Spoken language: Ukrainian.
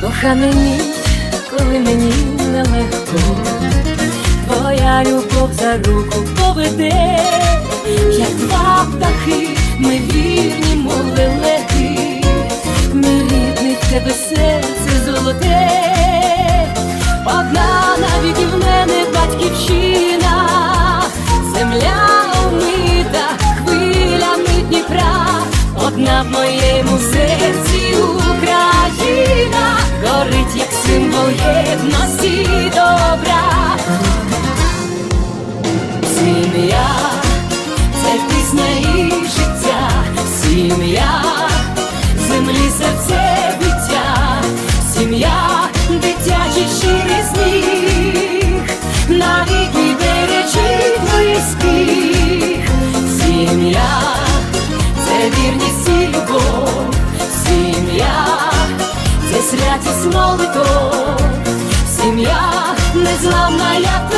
Коханий мій, коли мені нелегко, твоя любов за руку поведе, як два птахи, ми вірні, лелеки, мій рідний в тебе серце золоте, одна навіть в мене батьківщина, земля омита хвилями Дніпра, одна в моєму серці єдності добра. Сім'я, це пісня і життя, сім'я, землі серце биття, сім'я, дитячий щирий сміх, навіки бережи близьких, сім'я, це вірність і любов, сім'я, святість молитов, сім'я, незламна я